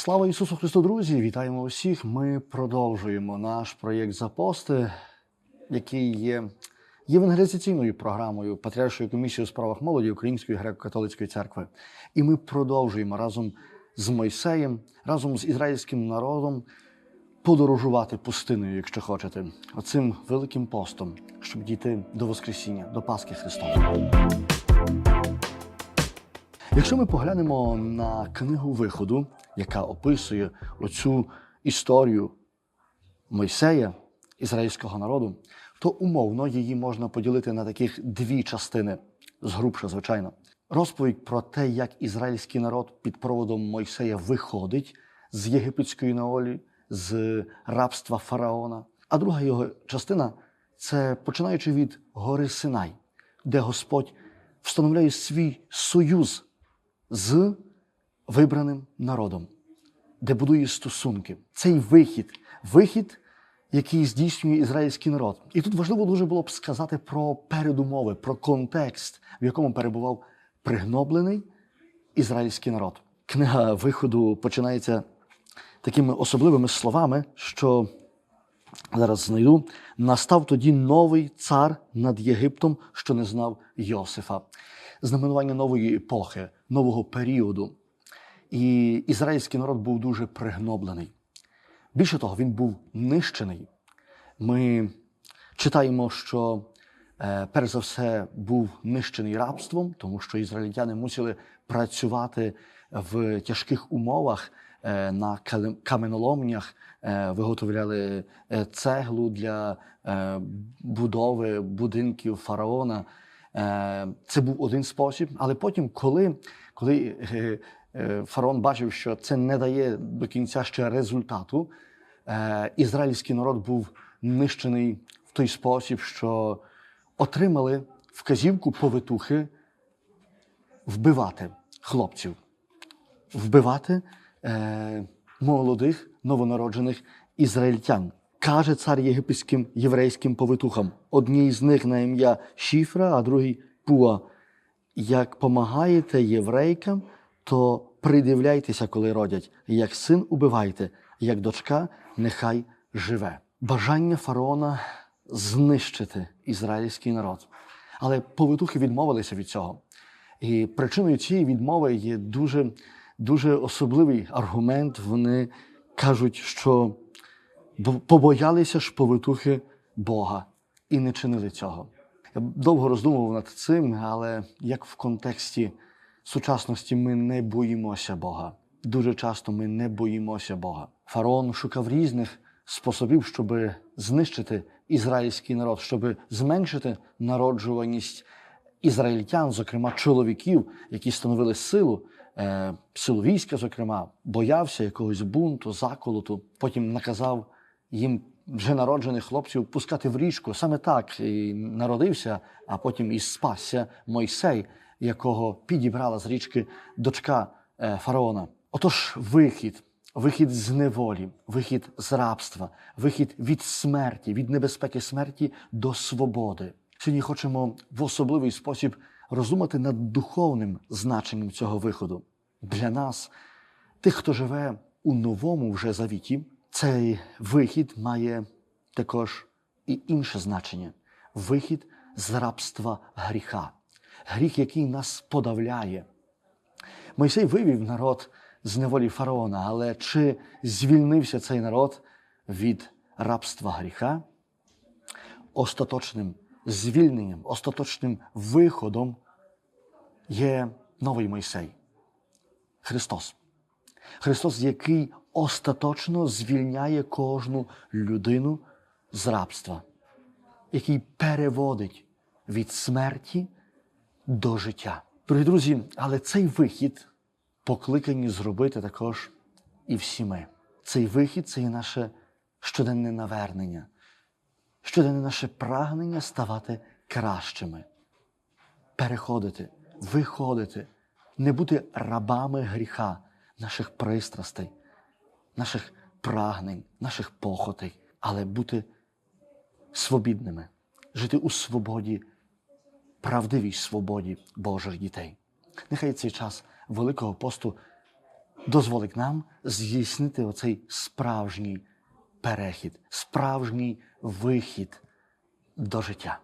Слава Ісусу Христу, друзі! Вітаємо усіх! Ми продовжуємо наш проєкт «Запости», який є євангелізаційною програмою Патріаршої комісії у справах молоді Української греко-католицької церкви. І ми продовжуємо разом з Мойсеєм, разом з ізраїльським народом подорожувати пустиною, якщо хочете, оцим великим постом, щоб дійти до Воскресіння, до Пасхи Христової. Якщо ми поглянемо на книгу виходу, яка описує оцю історію Мойсея, ізраїльського народу, то умовно її можна поділити на таких дві частини, згрубше, звичайно. Розповідь про те, як ізраїльський народ під проводом Мойсея виходить з єгипетської наолі, з рабства фараона. А друга його частина це починаючи від гори Синай, де Господь встановляє свій союз з вибраним народом, де будує стосунки. Цей вихід, вихід, який здійснює ізраїльський народ. І тут важливо дуже було б сказати про передумови, про контекст, в якому перебував пригноблений ізраїльський народ. Книга виходу починається такими особливими словами, що зараз знайду. Настав тоді новий цар над Єгиптом, що не знав Йосифа. Знаменування нової епохи, нового періоду. І ізраїльський народ був дуже пригноблений. Більше того, він був нищений. Ми читаємо, що е, перш за все був нищений рабством, тому що ізраїльтяни мусили працювати в тяжких умовах е, на каменоломнях, е, виготовляли цеглу для будови будинків фараона. Е, Це був один спосіб. Але потім, коли, коли е, е, фараон бачив, що це не дає до кінця ще результату, ізраїльський народ був нищений в той спосіб, що отримали вказівку повитухи вбивати хлопців, вбивати молодих новонароджених ізраїльтян. Каже цар єгипетським єврейським повитухам: одній з них на ім'я Шіфра, а другий Пуа. Як помагаєте єврейкам, то придивляйтеся, коли родять. Як син убивайте, як дочка, нехай живе. Бажання фараона знищити ізраїльський народ. Але повитухи відмовилися від цього. І причиною цієї відмови є дуже, дуже особливий аргумент. Вони кажуть, що побоялися ж повитухи Бога і не чинили цього. Я довго роздумував над цим, але як в контексті сучасності ми не боїмося Бога. Дуже часто ми не боїмося Бога. Фараон шукав різних способів, щоб знищити ізраїльський народ, щоб зменшити народжуваність ізраїльтян, зокрема чоловіків, які становили силу, е, силу війська, зокрема, боявся якогось бунту, заколоту. Потім наказав їм вже народжених хлопців пускати в річку. Саме так і народився, а потім і спасся Мойсей, якого підібрала з річки дочка е, фараона. Отож, вихід, вихід з неволі, вихід з рабства, вихід від смерті, від небезпеки смерті до свободи. Сьогодні хочемо в особливий спосіб роздумати над духовним значенням цього виходу. Для нас, тих, хто живе у новому вже завіті, цей вихід має також і інше значення вихід з рабства гріха, гріх, який нас подавляє. Мойсей вивів народ з неволі фараона, але чи звільнився цей народ від рабства гріха? Остаточним звільненням, остаточним виходом є новий Мойсей Христос. Христос, який остаточно звільняє кожну людину з рабства, який переводить від смерті до життя. Дорогі друзі, але цей вихід покликані зробити також і всі ми. Цей вихід це є наше щоденне навернення, щоденне наше прагнення ставати кращими, переходити, виходити, не бути рабами гріха, наших пристрастей, наших прагнень, наших похотей, але бути свобідними, жити у свободі, правдивій свободі Божих дітей. Нехай цей час Великого посту дозволить нам здійснити оцей справжній перехід, справжній вихід до життя.